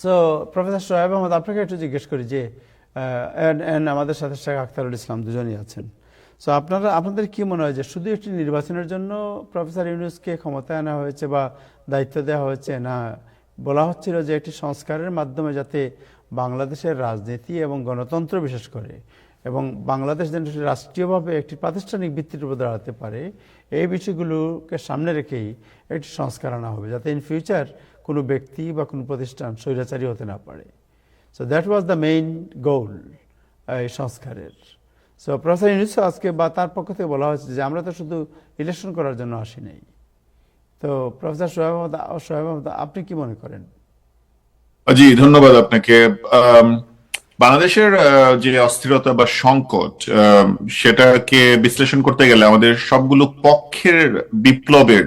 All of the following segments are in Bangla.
সো প্রফেসর সোহেব আহমদ আপনাকে একটু জিজ্ঞেস করি যে অ্যান্ড আমাদের সাথে শেখ আখতারুল ইসলাম দুজনই আছেন। সো আপনারা, আপনাদের কি মনে হয় যে শুধু একটি নির্বাচনের জন্য প্রফেসর ইউনুসকে ক্ষমতায় আনা হয়েছে বা দায়িত্ব দেওয়া হয়েছে? না, বলা হচ্ছিল যে একটি সংস্কারের মাধ্যমে যাতে বাংলাদেশের রাজনীতি এবং গণতন্ত্র বিশেষ করে এবং বাংলাদেশ যেন রাষ্ট্রীয়ভাবে একটি প্রাতিষ্ঠানিক ভিত্তির উপর দাঁড়াতে পারে, এই বিষয়গুলোকে সামনে রেখেই একটি সংস্কার আনা হবে, যাতে ইন ফিউচার কোনো ব্যক্তি বা কোনো প্রতিষ্ঠান স্বৈরাচারী হতে না পারে। So that was the main goal এই সংস্কারের। সো প্রফেসর ইউনুস আজকে বা তার পক্ষ থেকে বলা হয়েছে যে আমরা তো শুধু ইলেকশন করার জন্য আসি নাই। তো প্রফেসর সোহেব আহমদ সোহেব আহমদ আপনি কি মনে করেন? জি ধন্যবাদ আপনাকে। বাংলাদেশের যে অস্থিরতা বা সংকট সেটাকে বিশ্লেষণ করতে গেলে আমাদের সবগুলো পক্ষের বিপ্লবের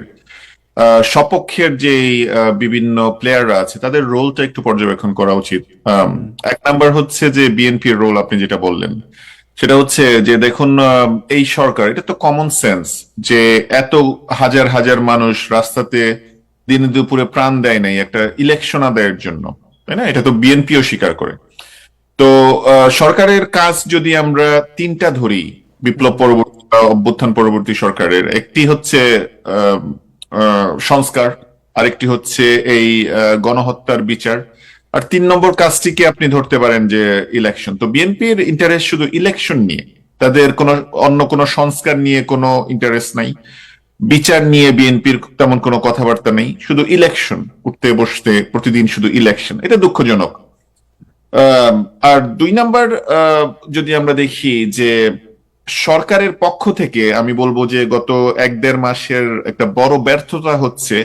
সপক্ষের যে বিভিন্ন প্লেয়াররা আছে, তাদের রোলটা একটু পর্যবেক্ষণ করা উচিত। এক নাম্বার হচ্ছে যে বিএনপির রোল আপনি যেটা বললেন। সেটা হচ্ছে যে দেখুন এই সরকার, এটা তো কমন সেন্স যে এত হাজার হাজার মানুষ রাস্তাতে দিনে দুপুরে প্রাণ দেয় নাই একটা ইলেকশন আদায়ের জন্য। তাই না? এটা তো বিএনপিও স্বীকার করে। তো সরকারের কাজ যদি আমরা তিনটা ধরি, বিপ্লব পরবর্তী অভ্যুত্থান পরবর্তী সরকারের, একটি হচ্ছে সংস্কার, আরেকটি হচ্ছে এই গণহত্যার বিচার। আর তিন নম্বর কাজটিকে আপনি ধরতে পারেন যে ইলেকশন তো বিএনপির ইন্টারেস্ট শুধু ইলেকশন নিয়ে, তাদের কোনো, অন্য কোনো সংস্কার নিয়ে কোনো ইন্টারেস্ট নাই। বিচার নিয়ে বিএনপির তেমন কোনো কথাবার্তা নেই, শুধু ইলেকশন উঠতে বসতে, প্রতিদিন শুধু ইলেকশন এটা দুঃখজনক। আর দুই নাম্বার যদি আমরা দেখি যে সরকারের পক্ষ থেকে আমি বলব যে গত এক দেড় মাসের একটা বড় ব্যর্থতা হচ্ছে,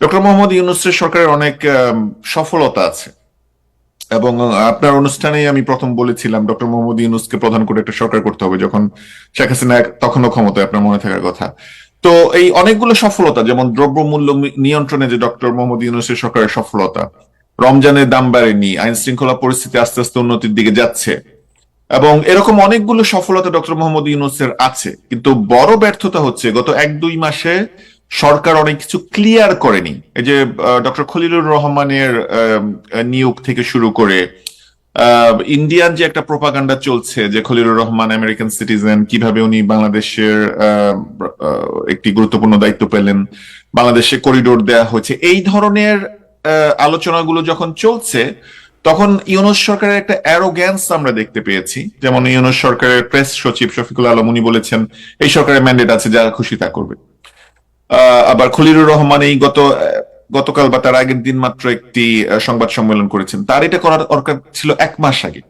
ডক্টর মোহাম্মদ ইউনুসের সরকারের অনেক সফলতা আছে। এবং আপনার অনুষ্ঠানে আমি প্রথম বলেছিলাম, ডক্টর মোহাম্মদ ইউনুসকে প্রধান করে একটা সরকার করতে হবে যখন শেখ হাসিনা তখনও ক্ষমতায় আপনার মনে থাকার কথা। তো এই অনেকগুলো সফলতা, যেমন দ্রব্যমূল্য নিয়ন্ত্রণে যে ডক্টর মোহাম্মদ ইউনুসের সরকারের সফলতা রমজানের দাম বাড়েনি আইন শৃঙ্খলা পরিস্থিতি আস্তে আস্তে উন্নতির দিকে যাচ্ছে। এবং এরকম অনেকগুলো সফলতা ডক্টর মোহাম্মদ ইউনুসের আছে, কিন্তু বড় ব্যর্থতা হচ্ছে গত এক দুই মাসে সরকার অনেক কিছু ক্লিয়ার করেনি। এই যে ডক্টর খলিলুর রহমানের নিয়োগ থেকে শুরু করে ইন্ডিয়ান যে একটা প্রোপাগান্ডা চলছে যে খলিলুর রহমান আমেরিকান সিটিজেন, কীভাবে উনি বাংলাদেশের একটি গুরুত্বপূর্ণ দায়িত্ব পেলেন, বাংলাদেশে করিডোর দেয়া হয়েছে, এই ধরনের আলোচনাগুলো যখন চলছে, তখন ইউনুস সরকারের একটা অ্যারোগ্যান্স আমরা দেখতে পেয়েছি। যেমন ইউনুস সরকারের প্রেস সচিব শফিকুল আলম, উনি বলেছেন, এই সরকারের ম্যান্ডেট আছে যা খুশি তা করবে। আবার খলিলুর রহমান এই গত গতকাল বা তার আগের দিন মাত্র একটি সংবাদ সম্মেলন করেছেন। তার এটা করার দরকার ছিল এক মাস আগে।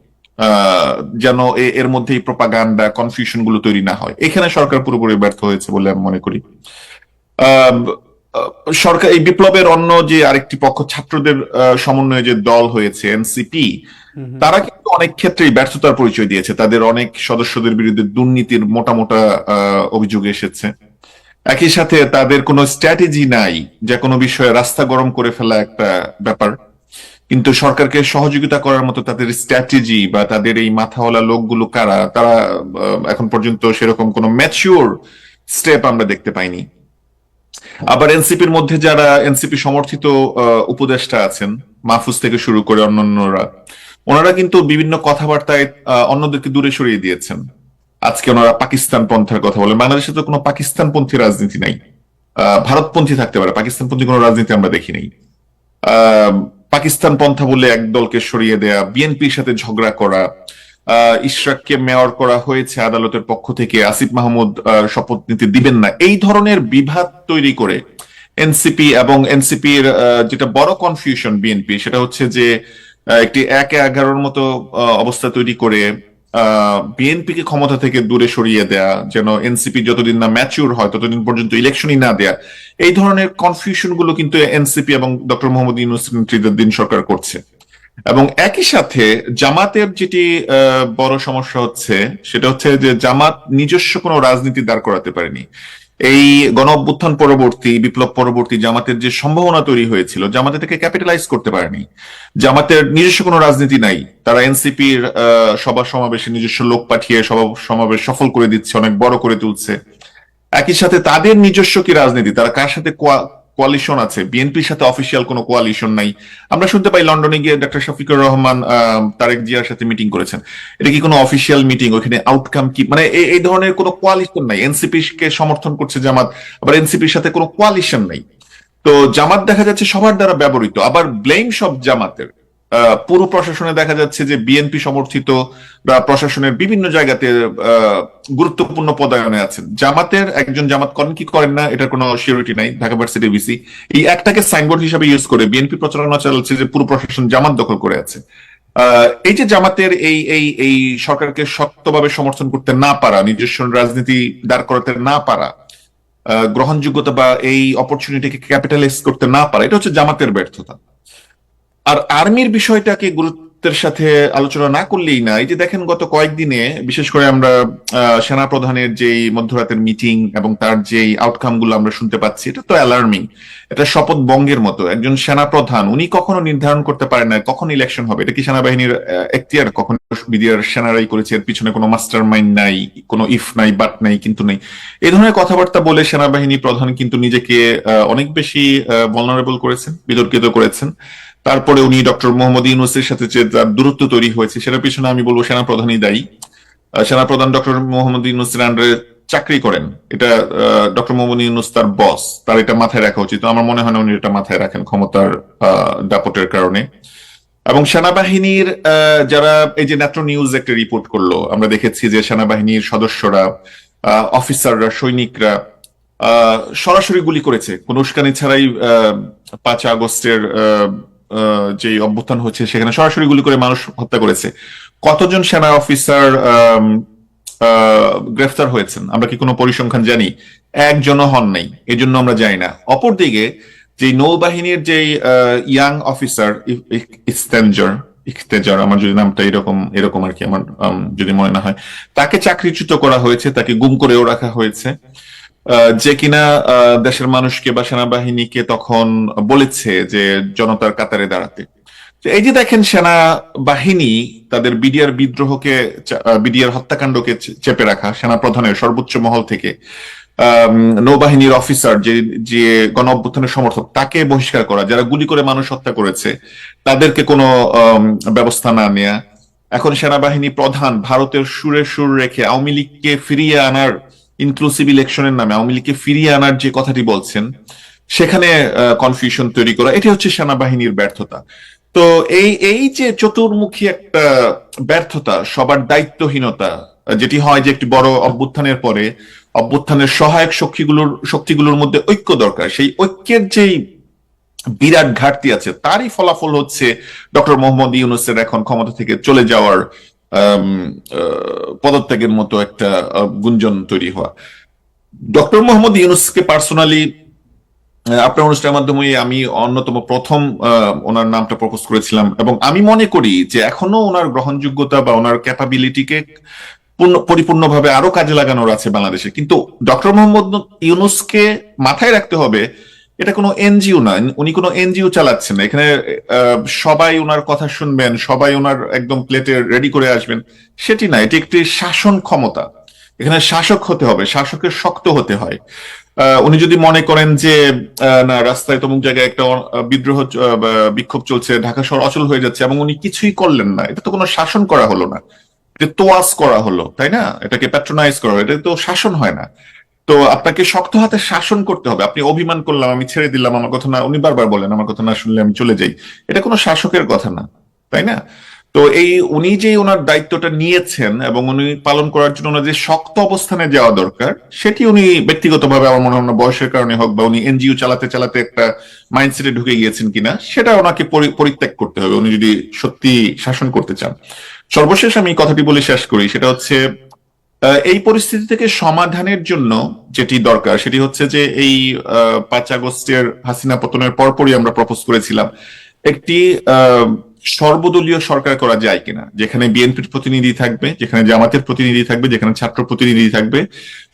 যেন এর মধ্যে এই কনফিউশনগুলো তৈরি না হয়। এখানে সরকার পুরোপুরি ব্যর্থ হয়েছে বলে আমি মনে করি। সরকার এই বিপ্লবের অন্য যে আরেকটি পক্ষ ছাত্রদের সমন্বয়ে যে দল হয়েছে এনসিপি তারা কিন্তু অনেক ক্ষেত্রেই ব্যর্থতার পরিচয় দিয়েছে। তাদের অনেক সদস্যদের বিরুদ্ধে দুর্নীতির মোটা মোটা অভিযোগ এসেছে। একই সাথে তাদের কোনো স্ট্র্যাটেজি নাই যে কোনো বিষয়ে রাস্তা গরম করে ফেলা একটা ব্যাপার। কিন্তু সরকারকে সহযোগিতা করার মতো তাদের স্ট্র্যাটেজি বা তাদের এই মাথাওয়ালা লোকগুলো কারা তারা এখন পর্যন্ত সেরকম কোনো ম্যাচিওর স্টেপ আমরা দেখতে পাইনি। আবার এনসিপির মধ্যে যারা এনসিপি সমর্থিত উপদেষ্টা আছেন মাহফুজ থেকে শুরু করে অন্যান্যরা ওনারা কিন্তু বিভিন্ন কথাবার্তায় অন্যদেরকে দূরে সরিয়ে দিয়েছেন। আজকে ওনারা পাকিস্তান পন্থার কথা বলেন। বাংলাদেশে তো কোনো পাকিস্তানপন্থী রাজনীতি নাই। ভারতপন্থী থাকতে পারে। পাকিস্তানপন্থী কোনো রাজনীতি আমরা দেখি নাই। পাকিস্তান পন্থা বলে এক দলকে সরিয়ে দেয়া বিএনপির সাথে ঝগড়া করা আহ, ইশরাককে মেয়র করা হয়েছে আদালতের পক্ষ থেকে। আসিফ মাহমুদ শপথ নিতে দিবেন না। এই ধরনের বিভাদ তৈরি করে এনসিপি এবং এনসিপির যেটা বড় কনফিউশন বিএনপি সেটা হচ্ছে যে একটি একে এগারোর মতো অবস্থা তৈরি করে বিএনপি কে ক্ষমতা থেকে দূরে সরিয়ে দেয়া, যেন এনসিপি যতদিন না ম্যাচিউর হয়, ততদিন পর্যন্ত ইলেকশনই না দেয়া। এই ধরনের কনফিউশনগুলো কিন্তু এনসিপি এবং ডক্টর মোহাম্মদ ইউনুস দিন সরকার করছে। এবং একই সাথে জামাতের যেটি বড় সমস্যা হচ্ছে, সেটা হচ্ছে যে জামাত নিজস্ব কোনো রাজনীতি দাঁড় করাতে পারেনি। এই গণ অভ্যুত্থান পরবর্তী, বিপ্লব পরবর্তী জামাতের যে সম্ভাবনা তৈরি হয়েছিল, জামাতে থেকে ক্যাপিটালাইজ করতে পারেনি। জামাতের নিজস্ব কোনো রাজনীতি নাই। তারা এনসিপির সভা সমাবেশে নিজস্ব লোক পাঠিয়ে সভা সমাবেশ সফল করে দিচ্ছে, অনেক বড় করে তুলছে। একই সাথে তাদের নিজস্ব কি রাজনীতি? তারা কার সাথে কোয়ালিশন আছে। বিএনপির সাথে অফিসিয়াল কোনো কোয়ালিশন নাই। আমরা শুনতে পাই লন্ডনে গিয়ে ডক্টর শফিকুর রহমান তারেক জিয়ার সাথে মিটিং করেছেন। এটা কি কোনো অফিসিয়াল মিটিং ওখানে আউটকাম কি? মানে এই ধরনের কোনো কোয়ালিশন নাই। এনসিপি কে সমর্থন করছে জামাত, আবার এনসিপির সাথে কোনো কোয়ালিশন নাই। তো জামাত দেখা যাচ্ছে সবার দ্বারা ব্যবহৃত, আবার ব্লেম সব জামাতের। পুরো প্রশাসনে দেখা যাচ্ছে যে বিএনপি সমর্থিত বা প্রশাসনের বিভিন্ন জায়গাতে গুরুত্বপূর্ণ পদায়নে আছেন। জামাতের একজন জামাত করেন, কি করেন না, এটার কোনো সিউরিটি নাই, ঢাকা ভার্সিটি ভিসি এই একটাকে সাইনবোর্ড হিসাবে ইউজ করে বিএনপি প্রচারণা চালাচ্ছে যে পুরো প্রশাসন জামাত দখল করে আছে। এই যে জামাতের এই এই এই সরকারকে শক্তভাবে সমর্থন করতে না পারা, নিজস্ব রাজনীতি দাঁড় করাতে না পারা গ্রহণযোগ্যতা বা এই অপরচুনিটিকে ক্যাপিটালাইজ করতে না পারা, এটা হচ্ছে জামাতের ব্যর্থতা। আর আর্মির বিষয়টাকে গুরুত্বের সাথে আলোচনা না করলেই না, এই যে দেখেন গত কয়েকদিনে, বিশেষ করে আমরা সেনা প্রধানের যেই মধ্যরাতের মিটিং এবং তার যেই আউটকামগুলো আমরা শুনতে পাচ্ছি, এটা তো অ্যালার্মিং এটা শপথ বঙ্গের মতো। একজন সেনা প্রধান উনি কখনো নির্ধারণ করতে পারেন না কখন ইলেকশন হবে? এটা কি সেনাবাহিনীর এখতিয়ার? কখন বিডিআর সেনারাই করেছে, এর পিছনে কোনো মাস্টার মাইন্ড নাই, কোনো ইফ নাই বাট নাই, কিন্তু নেই। এই ধরনের কথাবার্তা বলে সেনাবাহিনী প্রধান কিন্তু নিজেকে অনেক বেশি ভলনারেবল করেছেন, বিতর্কিত করেছেন। তারপরে উনি ডক্টর মোহাম্মদ ইউনুসের সাথে যে তার দূরত্ব তৈরি হয়েছে, সেটার পিছনে আমি বলব সেনাপ্রধানই দায়ী। সেনাপ্রধান ডক্টর মোহাম্মদ ইউনুসের আন্ডারে চাকরি করেন। এটা ডক্টর মোহাম্মদ ইউনুস তার বস তার এটা মাথায় রাখা উচিত। আমার মনে হয় না উনি এটা মাথায় রাখেন ক্ষমতার দাপটের কারণে। এবং সেনাবাহিনীর যারা এই যে নেত্র নিউজ একটা রিপোর্ট করল, আমরা দেখেছি যে সেনাবাহিনীর সদস্যরা অফিসাররা সৈনিকরা সরাসরি গুলি করেছে। কোন উস্কানি ছাড়াই পাঁচ আগস্টের যে অভ্যুত্থান হচ্ছে, সেখানে সরাসরি গুলি করে মানুষ হত্যা করেছে। কতজন সেনা অফিসার গ্রেফতার হয়েছেন? আমরা কি কোনো পরিসংখ্যান জানি? একজনও হন নাই এই জন্য আমরা জানি না। অপরদিকে যে নৌবাহিনীর যে ইয়াং অফিসার ইস্তেঞ্জার ইখতেজার আমার যদি নামটা এরকম এরকম আর কি, আমার যদি মনে না হয়, তাকে চাকরিচ্যুত করা হয়েছে, তাকে গুম করেও রাখা হয়েছে। যে কিনা দেশের মানুষকে বা সেনাবাহিনীকে তখন বলেছে যে জনতার কাতারে দাঁড়াতে। এই যে দেখেন সেনা বাহিনী তাদের বিডিআর বিদ্রোহকে বিডিআর হত্যাকাণ্ডকে চেপে রাখা সেনা প্রধানের সর্বোচ্চ মহল থেকে নৌবাহিনীর অফিসার যে যে গণ অভ্যুত্থানের সমর্থক, তাকে বহিষ্কার করা, যারা গুলি করে মানুষ হত্যা করেছে, তাদেরকে কোনো ব্যবস্থা না নেয়া। এখন সেনাবাহিনী প্রধান ভারতের সুরে সুর রেখে আওয়ামী লীগকে ফিরিয়ে আনার ইনক্লুসিভ ইলেকশনের নামে আওয়ামী লীগকে ফিরিয়ে আনার যে কথাটি বলছেন, সেখানে কনফিউশন তৈরি করা, এটি হচ্ছে সেনাবাহিনীর ব্যর্থতা। তো এই এই যে চতুর্মুখী একটা ব্যর্থতা, সবার দায়িত্বহীনতা, যেটি হয় যে একটি বড় অভ্যুত্থানের পরে, অভ্যুত্থানের সহায়ক শক্তিগুলোর শক্তিগুলোর মধ্যে ঐক্য দরকার। সেই ঐক্যের যেই বিরাট ঘাটতি আছে, তারই ফলাফল হচ্ছে ডক্টর মোহাম্মদ ইউনুসের এখন ক্ষমতা থেকে চলে যাওয়ার পদত্যাগের মতো একটা গুঞ্জন তৈরি হওয়া। ডক্টর মোহাম্মদ ইউনুসকে পার্সোনালি আপনার অনুষ্ঠানের মাধ্যমে আমি অন্যতম প্রথম ওনার নামটা প্রপোজ করেছিলাম এবং আমি মনে করি যে এখনও ওনার গ্রহণযোগ্যতা বা ওনার ক্যাপাবিলিটিকে পূর্ণ- পরিপূর্ণভাবে আরও কাজে লাগানোর আছে বাংলাদেশে। কিন্তু ডক্টর মোহাম্মদ ইউনুসকে মাথায় রাখতে হবে এটা কোনো এনজিও না উনি কোনো এনজিও চালাচ্ছেন না। এখানে সবাই ওনার কথা শুনবেন, সবাই ওনার একদম প্লেটে রেডি করে আসবেন। সেটি না, এটি একটি শাসন ক্ষমতা। এখানে শাসক হতে হবে, শাসকের শক্ত হতে হয়। উনি যদি মনে করেন যে না, রাস্তায় তমুক জায়গায় একটা বিদ্রোহ বিক্ষোভ চলছে, ঢাকা শহর অচল হয়ে যাচ্ছে, এবং উনি কিছুই করলেন না, এটা তো কোনো শাসন করা হলো না। এটা তোয়াজ করা হলো, তাই না? এটাকে প্যাট্রোনাইজ করা এটা তো শাসন হয় না। তো আপনাকে শক্ত হাতে শাসন করতে হবে। আপনি অভিমান করলাম, আমি ছেড়ে দিলাম, আমার কথা না, উনি বারবার বলেন, আমার কথা না শুনলে আমি চলে যাই। এটা কোনো শাসকের কথা না, তাই না? তো এই উনি যে ওনার দায়িত্বটা নিয়েছেন এবং উনি পালন করার জন্য ওনার যে শক্ত অবস্থানে যাওয়া দরকার, সেটি উনি ব্যক্তিগতভাবে আমার মনে হয় বয়সের কারণে হোক বা উনি এনজিও চালাতে চালাতে একটা মাইন্ডসেটে ঢুকে গিয়েছেন কিনা, সেটা ওনাকে পরি- পরিত্যাগ করতে হবে। উনি যদি সত্যি শাসন করতে চান। সর্বশেষ আমি কথাটি বলে শেষ করি, সেটা হচ্ছে এই পরিস্থিতি থেকে সমাধানের জন্য যেটি দরকার, সেটি হচ্ছে যে এই পাঁচ আগস্টের হাসিনা পতনের পরপরই আমরা প্রপোজ করেছিলাম একটি সর্বদলীয় সরকার করা যায় কিনা, যেখানে বিএনপির প্রতিনিধি থাকবে, যেখানে জামাতের প্রতিনিধি থাকবে, যেখানে ছাত্র প্রতিনিধি থাকবে।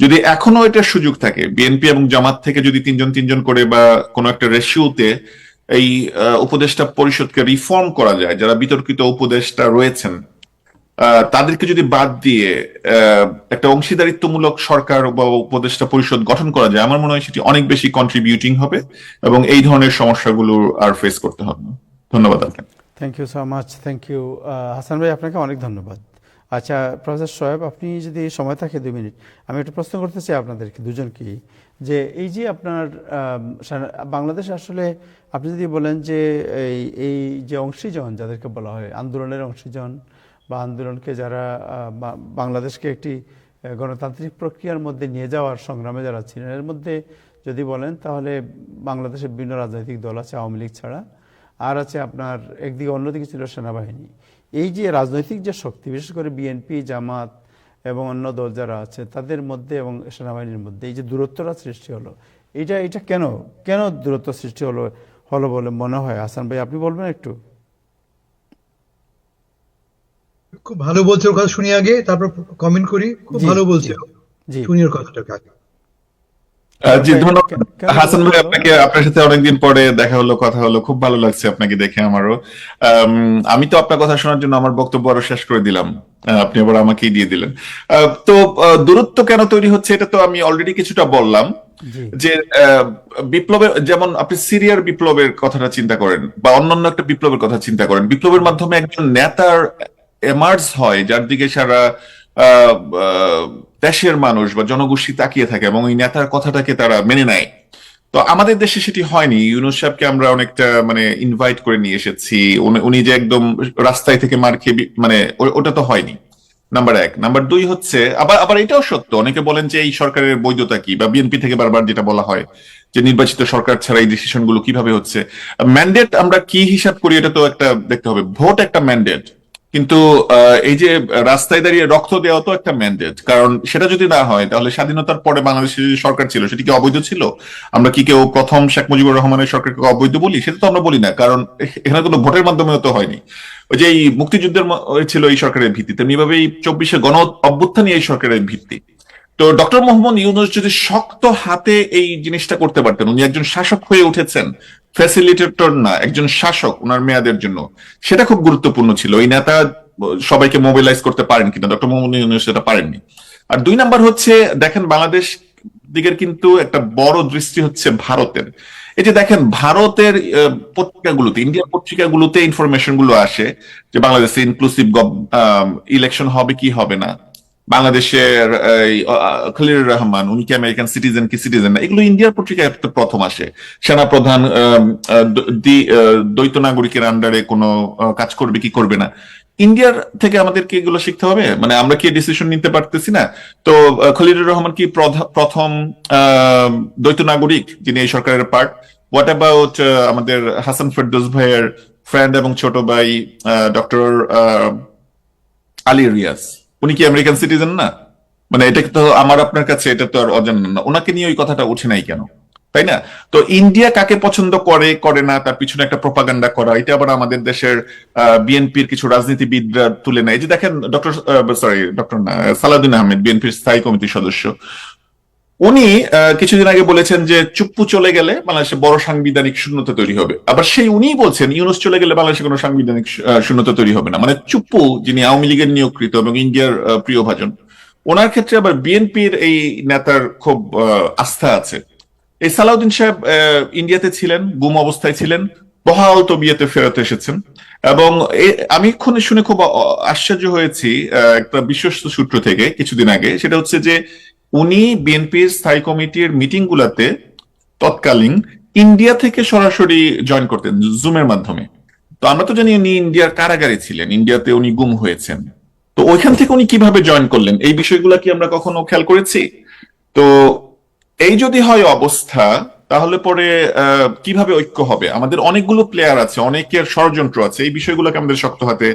যদি এখনও এটার সুযোগ থাকে, বিএনপি এবং জামাত থেকে যদি তিনজন তিনজন করে বা কোনো একটা রেশিওতে এই উপদেষ্টা পরিষদকে রিফর্ম করা যায়, যারা বিতর্কিত উপদেষ্টা রয়েছেন তাদেরকে যদি বাদ দিয়ে একটা অংশীদারিত্বমূলক সরকার বা উপদেষ্টা পরিষদ গঠন করা যায়, আমার মনে হয় সেটি অনেক বেশি কন্ট্রিবিউটিং হবে এবং এই ধরনের সমস্যাগুলো আর ফেস করতে হবে না। ধন্যবাদ আপনাকে। Thank you so much thank you Hasan ভাই, আপনাকে অনেক ধন্যবাদ। আচ্ছা প্রফেসর সোয়েব আপনি যদি সময় থাকে দুই মিনিট, আমি একটা প্রশ্ন করতে চাই আপনাদেরকে দুজনকেই, যে এই যে আপনার বাংলাদেশ আসলে আপনি যদি বলেন যে এই এই যে অংশীজন, যাদেরকে বলা হয় আন্দোলনের অংশীজন বা আন্দোলনকে যারা বাংলাদেশকে একটি গণতান্ত্রিক প্রক্রিয়ার মধ্যে নিয়ে যাওয়ার সংগ্রামে যারা ছিলেন, এর মধ্যে যদি বলেন তাহলে বাংলাদেশের বিভিন্ন রাজনৈতিক দল আছে, আওয়ামী লীগ ছাড়া, আর আছে আপনার একদিকে অন্যদিকে ছিল সেনাবাহিনী। এই যে রাজনৈতিক যে শক্তি, বিশেষ করে বিএনপি, জামাত এবং অন্য দল যারা আছে, তাদের মধ্যে এবং সেনাবাহিনীর মধ্যে এই যে দূরত্বটা সৃষ্টি হলো, এটা এটা কেন কেন দূরত্ব সৃষ্টি হলো হলো বলে মনে হয়? আসান ভাই, আপনি বলবেন একটু? খুব ভালো বলছে ওর কথা শুনি আগে তারপর কমেন্ট করি। খুব ভালো বলছে শুনি ওর কথাটা আগে। জি ধন্যবাদ। হাসান ভাই আপনাকে আপনার সাথে অনেকদিন পরে দেখা হলো কথা হলো। খুব ভালো লাগছে আপনাকে দেখে আমারও। আমি তো আপনার কথা শোনার জন্য আমার বক্তব্য আরও শেষ করে দিলাম। আপনি আবার আমাকেই দিয়ে দিলেন। আহ, তো দূরত্ব কেন তৈরি হচ্ছে এটা তো আমি অলরেডি কিছুটা বললাম। যে আহ, বিপ্লবের যেমন আপনি সিরিয়ার বিপ্লবের কথাটা চিন্তা করেন বা অন্যান্য একটা বিপ্লবের কথা চিন্তা করেন। বিপ্লবের মাধ্যমে একজন নেতার এমার্জ হয়, যার দিকে সারা দেশের মানুষ বা জনগোষ্ঠী তাকিয়ে থাকে এবং ওই নেতার কথাটাকে তারা মেনে নেয়। তো আমাদের দেশে সেটি হয়নি। ইউনুস সাহেবকে আমরা অনেকটা মানে ইনভাইট করে নিয়ে এসেছি। উনি যে একদম রাস্তায় থেকে মার খেয়ে মানে ওটা তো হয়নি। নাম্বার এক। নাম্বার দুই হচ্ছে, আবার আবার এটাও সত্য। অনেকে বলেন যে এই সরকারের বৈধতা কি? বা বিএনপি থেকে বারবার যেটা বলা হয় যে নির্বাচিত সরকার ছাড়া এই ডিসিশনগুলো কীভাবে হচ্ছে? ম্যান্ডেট আমরা কি হিসাব করি এটা তো একটা দেখতে হবে। ভোট একটা ম্যান্ডেট কিন্তু এই যে রাস্তায় দাঁড়িয়ে রক্ত দেওয়া তো একটা ম্যান্ডেট কারণ সেটা যদি না হয়, তাহলে স্বাধীনতার পরে বাংলাদেশের যে সরকার ছিল, সেটি কি অবৈধ ছিল? আমরা কি কেউ প্রথম শেখ মুজিবুর রহমানের সরকারকে অবৈধ বলি? সেটা তো আমরা বলি না, কারণ এখ- এখানে কোনো ভোটের মাধ্যমে তো হয়নি। ওই যে এই মুক্তিযুদ্ধের ছিল এই সরকারের ভিত্তি, তেমনিভাবে এই চব্বিশে গণ অভ্যুত্থানই এই সরকারের ভিত্তি। তো ডক্টর মোহাম্মদ ইউনুস যদি শক্ত হাতে এই জিনিসটা করতে পারতেন, উনি একজন শাসক হয়ে উঠেছেন ফ্যাসিলিটেটর না, একজন শাসক ওনার মেয়াদের জন্য, সেটা খুব গুরুত্বপূর্ণ ছিল। এই নেতা সবাইকে মোবিলাইজ করতে পারেন কিনা, ডক্টর মোহাম্মদ ইউনুস সেটা পারেননি। আর দুই নাম্বার হচ্ছে, দেখেন বাংলাদেশ দিকের কিন্তু একটা বড় দৃষ্টি হচ্ছে ভারতের। এই যে দেখেন, ভারতের পত্রিকাগুলোতে, ইন্ডিয়ার পত্রিকাগুলোতে ইনফরমেশনগুলো আসে যে বাংলাদেশে ইনক্লুসিভ ইলেকশন হবে কি হবে না। বাংলাদেশের খলিলুর রহমান, উনি কি আমেরিকান সিটিজেন কি সিটিজেন না? এগুলো ইন্ডিয়ার পত্রিকায় প্রথম আসে। সেনাপ্রধান দ্বৈত নাগরিকের আন্ডারে কোনো কাজ করবে কি করবে না? ইন্ডিয়ার থেকে আমাদেরকে এগুলো শিখতে হবে? মানে আমরা কি ডিসিশন নিতে পারতেছি না? তো খলিলুর রহমান কি প্রথম দ্বৈত নাগরিক যিনি এই সরকারের পার্ট হোয়াট অ্যাবাউট আমাদের হাসান ফেরদৌস ভাইয়ের ফ্রেন্ড এবং ছোট ভাই ডক্টর আলী রিয়াজ? উনি কি আমেরিকান সিটিজেন না? মানে এটা তো আমার আপনার কাছে, এটা তো আর অজানা না। ওনাকে নিয়ে ওই কথাটা উঠে নাই কেন? তাই না? তো ইন্ডিয়া কাকে পছন্দ করে করে না, তার পিছনে একটা প্রপাগান্ডা করা, এটা আবার আমাদের দেশের বিএনপির কিছু রাজনীতিবিদরা তুলে নেয়। যে দেখেন doctor sorry doctor Salahuddin Ahmed বিএনপির স্থায়ী কমিটির সদস্য। উনি কিছুদিন আগে বলেছেন যে চুপ্পু চলে গেলে বাংলাদেশে বড় সাংবিধানিক শূন্যতা তৈরি হবে। আবার সেই উনিই বলছেন, ইউনুস চলে গেলে বাংলাদেশে কোনো সাংবিধানিক শূন্যতা তৈরি হবে না। মানে চুপ্পু, যিনি আওয়ামী লীগের নিয়োগকৃত এবং ইন্ডিয়ার প্রিয় ভাজন, ওনার ক্ষেত্রে আবার বিএনপির এই নেতার খুব আস্থা আছে। এই সালাউদ্দিন সাহেব ইন্ডিয়াতে ছিলেন, গুম অবস্থায় ছিলেন, বহাল তবিয়েতে ফেরত এসেছেন। এবং আমি শুনে খুব আশ্চর্য হয়েছি একটা বিশ্বস্ত সূত্র থেকে কিছুদিন আগে। সেটা হচ্ছে যে উনি বিএনপির স্থায়ী কমিটির মিটিং গুলাতে তৎকালীন ইন্ডিয়া থেকে সরাসরি জয়েন করতেন জুমের মাধ্যমে। তো আমরা তো জানি উনি ইন্ডিয়ার কারাগারে ছিলেন, ইন্ডিয়াতে উনি গুম হয়েছেন। তো ওইখান থেকে উনি কীভাবে জয়েন করলেন? এই বিষয়গুলো কি আমরা কখনো খেয়াল করেছি? তো এই যদি হয় অবস্থা, তাহলে পরে কীভাবে ঐক্য হবে? আমাদের অনেকগুলো প্লেয়ার আছে, অনেকের ষড়যন্ত্র আছে, এই বিষয়গুলোকে আমাদের শক্ত হাতে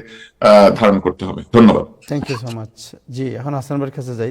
ধারণ করতে হবে। ধন্যবাদ। থ্যাংক ইউ সো মাচ জি, এখন হাসান ভাইয়ের কাছে যাই।